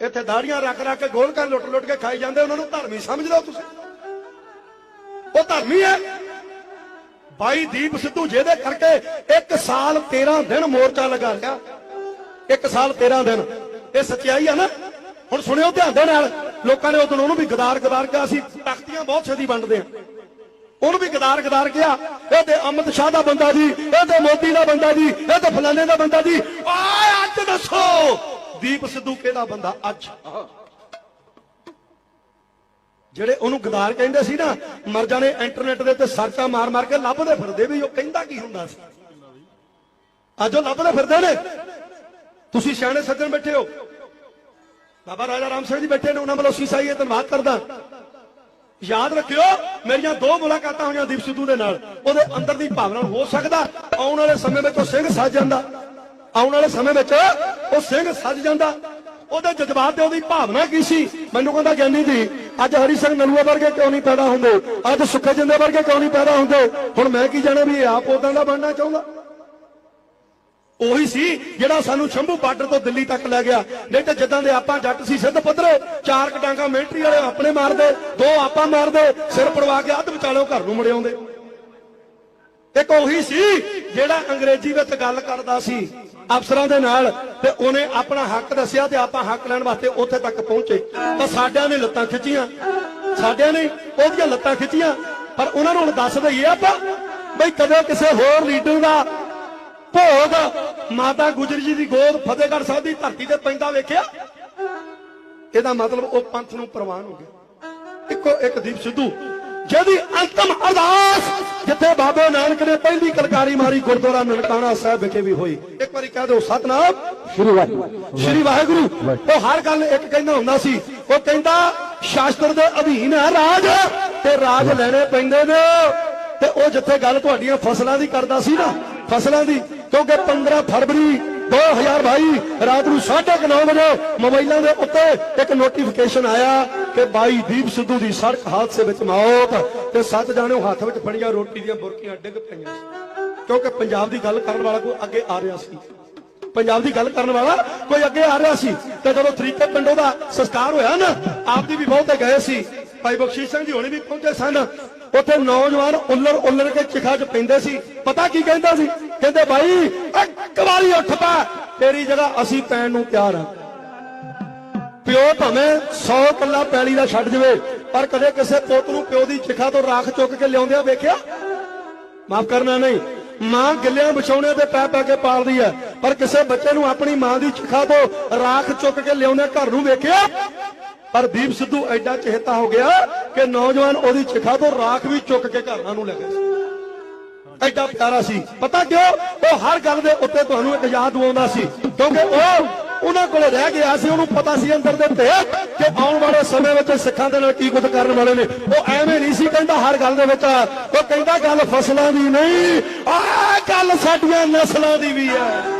ਇੱਥੇ ਦਾੜੀਆਂ ਰੱਖ ਰੱਖ ਕੇ ਗੋਲਕਾਂ ਲੁੱਟ ਲੁੱਟ ਕੇ ਖਾਈ ਜਾਂਦੇ, ਉਹਨਾਂ ਨੂੰ ਧਰਮੀ ਸਮਝ ਲਓ ਤੁਸੀਂ। ਉਹ ਧਰਮੀ ਹੈ। ਬਾਈ ਦੀਪ ਸਿੱਧੂ ਜਿਹਦੇ ਕਰਕੇ 1 ਸਾਲ 13 ਦਿਨ ਮੋਰਚਾ ਲਗਾ ਲਿਆ। 1 ਸਾਲ 13 ਦਿਨ। ਇਹ ਸੱਚਾਈ ਆ ਨਾ। ਹੁਣ ਸੁਣਿਓ ਧਿਆਨ ਦੇ ਨਾਲ। ਲੋਕਾਂ ਨੇ ਉਦੋਂ ਉਹਨੂੰ ਵੀ ਗਦਾਰ ਗਦਾਰ ਕਿਹਾ ਅਸੀਂ ਤਖਤੀਆਂ ਬਹੁਤ ਛੇਤੀ ਵੰਡਦੇ ਆ। ਉਹਨੂੰ ਵੀ ਗਦਾਰ ਗਦਾਰ ਕਿਹਾ। ਇਹ ਤੇ ਅਮਿਤ ਸ਼ਾਹ ਦਾ ਬੰਦਾ ਜੀ, ਇਹ ਤੇ ਮੋਦੀ ਦਾ ਬੰਦਾ ਜੀ, ਇਹ ਤੇ ਫਲਾਣੇ ਦਾ ਬੰਦਾ ਜੀ। ਆਏ, ਅੱਜ ਦੱਸੋ। ਦੀਪ ਸਿੱਧੂ ਕਿਹੜਾ ਬੰਦਾ ਅੱਜ? ਜਿਹੜੇ ਉਹਨੂੰ ਗਦਾਰ ਕਹਿੰਦੇ ਸੀ ਨਾ, ਮਰ ਜਾਣੇ ਇੰਟਰਨੈਟ ਦੇ ਤੇ ਸਰਚਾਂ ਮਾਰ ਮਾਰ ਕੇ ਲੱਭਦੇ ਫਿਰਦੇ ਵੀ, ਉਹ ਕਹਿੰਦਾ ਕੀ ਹੁੰਦਾ ਸੀ? ਅੱਜ ਉਹ ਲੱਭਦੇ ਫਿਰਦੇ ਨੇ। ਤੁਸੀਂ ਸਿਆਣੇ ਸੱਜਣ ਬੈਠੇ ਹੋ। ਬਾਬਾ ਰਾਜਾ ਰਾਮ ਸਿੰਘ ਜੀ ਬੈਠੇ ਨੇ, ਉਹਨਾਂ ਵੱਲੋਂ ਸੀਸਾ ਹੀ ਧੰਨਵਾਦ ਕਰਦਾ। ਯਾਦ ਰੱਖਿਓ, ਮੇਰੀਆਂ ਦੋ ਮੁਲਾਕਾਤਾਂ ਹੋਈਆਂ ਦੀਪ ਸਿੱਧੂ ਦੇ ਨਾਲ। ਉਹਦੇ ਅੰਦਰ ਦੀ ਭਾਵਨਾ ਹੋ ਸਕਦਾ, ਆਉਣ ਵਾਲੇ ਸਮੇਂ ਵਿੱਚ ਉਹ ਸਿੰਘ ਸੱਜ ਜਾਂਦਾ। ਆਉਣ ਵਾਲੇ ਸਮੇਂ ਵਿੱਚ ਉਹ ਸਿੰਘ ਸੱਜ ਜਾਂਦਾ। ਉਹਦੇ ਜਜ਼ਬਾਤ ਤੇ ਉਹਦੀ ਭਾਵਨਾ ਕੀ ਸੀ? ਮੈਨੂੰ ਕਹਿੰਦਾ ਗਿਆਨੀ ਜੀ, ਅੱਜ ਹਰੀ ਸਿੰਘ ਨਲੂਆ ਵਰਗੇ ਕਿਉਂ ਨਹੀਂ ਪੈਦਾ ਹੁੰਦੇ? ਅੱਜ ਸੁੱਖੇ ਜਿੰਦੇ ਵਰਗੇ ਕਿਉਂ ਨਹੀਂ ਪੈਦਾ ਹੁੰਦੇ? ਹੁਣ ਮੈਂ ਕੀ ਜਾਣਾ ਵੀ ਆਪ ਉਦਾਂ ਦਾ ਬਣਨਾ ਚਾਹੁੰਦਾ? ਉਹੀ ਸੀ ਜਿਹੜਾ ਸਾਨੂੰ ਸ਼ੰਭੂ ਬਾਰਡਰ ਤੋਂ ਦਿੱਲੀ ਤੱਕ ਲੈ ਗਿਆ। ਨਹੀਂ ਤਾਂ ਜਿੱਦਾਂ ਦੇ ਆਪਾਂ ਜੱਟ ਸੀ, ਸਿੱਧ ਪੱਧਰੇ ਚਾਰ ਕਟਾਂਗਾ ਮਿਲਟਰੀ ਵਾਲੇ ਆਪਣੇ ਮਾਰਦੇ, ਦੋ ਆਪਾਂ ਮਾਰਦੇ, ਸਿਰ ਪੜਵਾ ਕੇ ਅੱਧ ਵਿਚਾਲੇ ਘਰ ਨੂੰ ਮੁੜ ਆਉਂਦੇ। ਇੱਕ ਉਹੀ ਸੀ ਜਿਹੜਾ ਅੰਗਰੇਜ਼ੀ ਵਿੱਚ ਗੱਲ ਕਰਦਾ ਸੀ ਅਫਸਰਾਂ ਦੇ ਨਾਲ ਤੇ ਉਹਨੇ ਆਪਣਾ ਹੱਕ ਦੱਸਿਆ ਤੇ ਆਪਾਂ ਹੱਕ ਲੈਣ ਵਾਸਤੇ ਉੱਥੇ ਤੱਕ ਪਹੁੰਚੇ। ਤਾਂ ਸਾਡਿਆਂ ਨੇ ਲੱਤਾਂ ਖਿੱਚੀਆਂ। ਸਾਡਿਆਂ ਨੇ ਉਹਦੀਆਂ ਲੱਤਾਂ ਖਿੱਚੀਆਂ। ਪਰ ਉਹਨਾਂ ਨੂੰ ਹੁਣ ਦੱਸ ਦਈਏ ਆਪਾਂ ਬਈ ਕਦੇ ਕਿਸੇ ਹੋਰ ਲੀਡਰ ਦਾ ਭੋਗ ਮਾਤਾ ਗੁਜਰੀ ਜੀ ਦੀ ਗੋਦ ਫਤਿਹਗੜ੍ਹ ਸਾਹਿਬ ਦੀ ਧਰਤੀ ਤੇ ਪੈਂਦਾ ਵੇਖਿਆ? ਇਹਦਾ ਮਤਲਬ ਉਹ ਪੰਥ ਨੂੰ ਪ੍ਰਵਾਨ ਹੋ ਗਿਆ। ਇੱਕੋ ਇੱਕ ਦੀਪ ਸਿੱਧੂ ਜਿਹਦੀ ਅੰਤਮ ਅਰਦਾਸ ਜਿੱਥੇ ਬਾਬੇ ਨਾਨਕ ਨੇ ਪਹਿਲੀ ਕਲਕਾਰੀ ਮਾਰੀ ਗੁਰਦੁਆਰਾ ਨਨਕਾਣਾ ਸਾਹਿਬ ਵਿਖੇ ਵੀ ਹੋਈ। ਇੱਕ ਵਾਰੀ ਕਹਿ ਦਿਓ ਸਤਨਾਮ। ਸ਼੍ਰੀ ਵਾਹਿਗੁਰੂ। ਸ਼੍ਰੀ ਵਾਹਿਗੁਰੂ। ਉਹ ਹਰ ਗੱਲ ਇੱਕ ਕਹਿੰਦਾ ਹੁੰਦਾ ਸੀ। ਉਹ ਕਹਿੰਦਾ ਸ਼ਾਸਤਰ ਦੇ ਅਧੀਨ ਹੈ ਰਾਜ ਤੇ ਰਾਜ ਲੈਣੇ ਪੈਂਦੇ ਨੇ। ਤੇ ਉਹ ਜਿੱਥੇ ਗੱਲ ਤੁਹਾਡੀਆਂ ਫਸਲਾਂ ਦੀ ਕਰਦਾ ਸੀ ਨਾ ਫਸਲਾਂ ਦੀ ਕਿਉਂਕਿ 15 ਫਰਵਰੀ 2022 ਰਾਤ ਨੂੰ 9:30 ਵਜੇ ਮੋਬਾਈਲਾਂ ਦੇ ਉੱਤੇ ਇੱਕ ਨੋਟੀਫਿਕੇਸ਼ਨ ਆਇਆ ਕਿ ਬਾਈ ਦੀਪ ਸਿੱਧੂ ਦੀ ਸੜਕ ਹਾਦਸੇ ਵਿੱਚ ਮੌਤ ਤੇ ਸੱਤ ਜਾਣਿਓ ਹੱਥ ਵਿੱਚ ਫੜੀਆਂ, ਰੋਟੀ ਦੀਆਂ ਬੁਰਕੀਆਂ ਡਿੱਗ ਪਈਆਂ। ਕਿਉਂਕਿ ਪੰਜਾਬ ਦੀ ਗੱਲ ਕਰਨ ਵਾਲਾ ਕੋਈ ਅੱਗੇ ਆ ਰਿਹਾ ਸੀ। ਪੰਜਾਬ ਦੀ ਗੱਲ ਕਰਨ ਵਾਲਾ ਕੋਈ ਅੱਗੇ ਆ ਰਿਹਾ ਸੀ। ਤੇ ਜਦੋਂ ਤਰੀਕੇ ਪਿੰਡੋਂ ਦਾ ਸੰਸਕਾਰ ਹੋਇਆ ਨਾ ਆਪ ਦੀ ਵੀ ਬਹੁਤੇ ਗਏ ਸੀ। ਭਾਈ ਬਖਸ਼ੀਸ਼ ਸਿੰਘ ਜੀ ਹੋਣੀ ਵੀ ਪਹੁੰਚੇ ਸਨ। ਉੱਥੇ ਨੌਜਵਾਨ ਉੱਲਰ ਉੱਲਰ ਕੇ ਚਿਖਾ 'ਚ ਪੈਂਦੇ ਸੀ। ਪਤਾ ਕੀ ਕਹਿੰਦਾ ਸੀ? ਕਹਿੰਦੇ ਭਾਈ ਇੱਕ ਵਾਰੀ ਉੱਠ ਪਾ। ਤੇਰੀ ਜਗ੍ਹਾ ਅਸੀਂ ਪੈਣ ਨੂੰ ਤਿਆਰ ਹਾਂ। ਪਿਓ ਭਾਵੇਂ 100 ਕੱਲਾ ਪੈਲੀ ਦਾ ਛੱਡ ਜਵੇ, ਪਰ ਕਦੇ ਕਿਸੇ ਪੁੱਤ ਨੂੰ ਪਿਓ ਦੀ ਚਿਖਾ ਤੋਂ ਰਾਖ ਚੁੱਕ ਕੇ ਲਿਆਉਂਦਿਆਂ ਵੇਖਿਆ? ਮਾਫ ਕਰਨਾ ਨਹੀਂ, ਮਾਂ ਗਿੱਲਿਆਂ ਵਿਛਾਉਣੇ ਤੇ ਪੈ ਪੈ ਕੇ ਪਾਲਦੀ ਹੈ ਪਰ ਕਿਸੇ ਬੱਚੇ ਨੂੰ ਆਪਣੀ ਮਾਂ ਦੀ ਚਿਖਾ ਤੋਂ ਰਾਖ ਚੁੱਕ ਕੇ ਲਿਆਉਂਦੇ ਘਰ ਨੂੰ ਵੇਖਿਆ? ਪਰ ਦੀਪ ਸਿੱਧੂ ਐਡਾ ਚਿਹਤਾ ਹੋ ਗਿਆ ਕਿ ਨੌਜਵਾਨ ਉਹਦੀ ਚਿਖਾ ਤੋਂ ਰਾਖ ਵੀ ਚੁੱਕ ਕੇ ਘਰਾਂ ਨੂੰ ਲੈ ਗਏ ਸੀ। ਐਡਾ ਪਿਆਰਾ ਸੀ। ਪਤਾ ਕਿਉਂ? ਉਹ ਹਰ ਗੱਲ ਦੇ ਉੱਤੇ ਤੁਹਾਨੂੰ ਇੱਕ ਯਾਦ ਦਵਾਉਂਦਾ ਸੀ। ਕਿਉਂਕਿ ਉਹ ਉਹਨਾਂ ਕੋਲੇ ਰਹਿ ਗਿਆ ਸੀ, ਉਹਨੂੰ ਪਤਾ ਸੀ ਅੰਦਰ ਦੇ ਤੇ ਕਿ ਆਉਣ ਵਾਲੇ ਸਮੇਂ ਵਿੱਚ ਸਿੱਖਾਂ ਦੇ ਨਾਲ ਕੀ ਕੁਝ ਕਰਨ ਵਾਲੇ ਨੇ। ਉਹ ਐਵੇਂ ਨਹੀਂ ਸੀ ਕਹਿੰਦਾ ਹਰ ਗੱਲ ਦੇ ਵਿੱਚ, ਉਹ ਕਹਿੰਦਾ ਗੱਲ ਫਸਲਾਂ ਦੀ ਨਹੀਂ, ਆਹ ਗੱਲ ਸਾਡੀਆਂ ਨਸਲਾਂ ਦੀ ਵੀ ਹੈ।